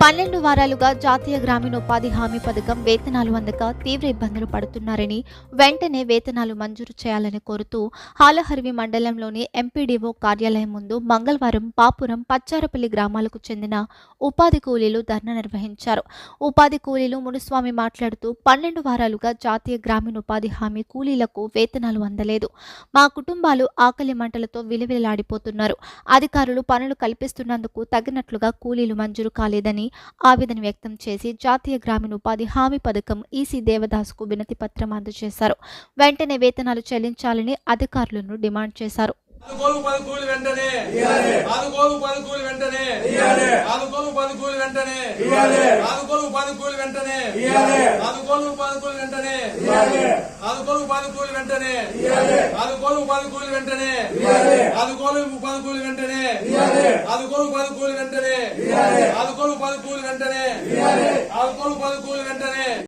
పన్నెండు వారాలుగా జాతీయ గ్రామీణ ఉపాధి హామీ పథకం వేతనాలు అందక తీవ్ర ఇబ్బందులు పడుతున్నారని వెంటనే వేతనాలు మంజూరు చేయాలని కోరుతూ హాలహర్వి మండలంలోని ఎంపీడీఓ కార్యాలయం ముందు మంగళవారం పాపురం పచ్చారపల్లి గ్రామాలకు చెందిన ఉపాధి కూలీలు ధర్నా నిర్వహించారు. ఉపాధి కూలీలు మునుస్వామి మాట్లాడుతూ పన్నెండు వారాలుగా జాతీయ గ్రామీణ ఉపాధి హామీ కూలీలకు వేతనాలు అందలేదు. మా కుటుంబాలు ఆకలి మంటలతో విలువిలాడిపోతున్నారు అధికారులు పనులు కల్పిస్తున్నందుకు తగినట్లుగా కూలీలు మంజూరు కాలేదని ఆవేదన వ్యక్తం చేసి జాతీయ గ్రామీణ ఉపాధి హామీ పథకం ఈసీ దేవదాసుకు వినతి పత్రం అందజేశారు. వెంటనే వేతనాలు చెల్లించాలని అధికారులను డిమాండ్ చేశారు. వెంటనే. వెంటనే. ఆదుకోలు పది కూలి వెంటనే. వెంటనే. పదకొండు పదకూలు వెంటనే పదకొండు పదకూలు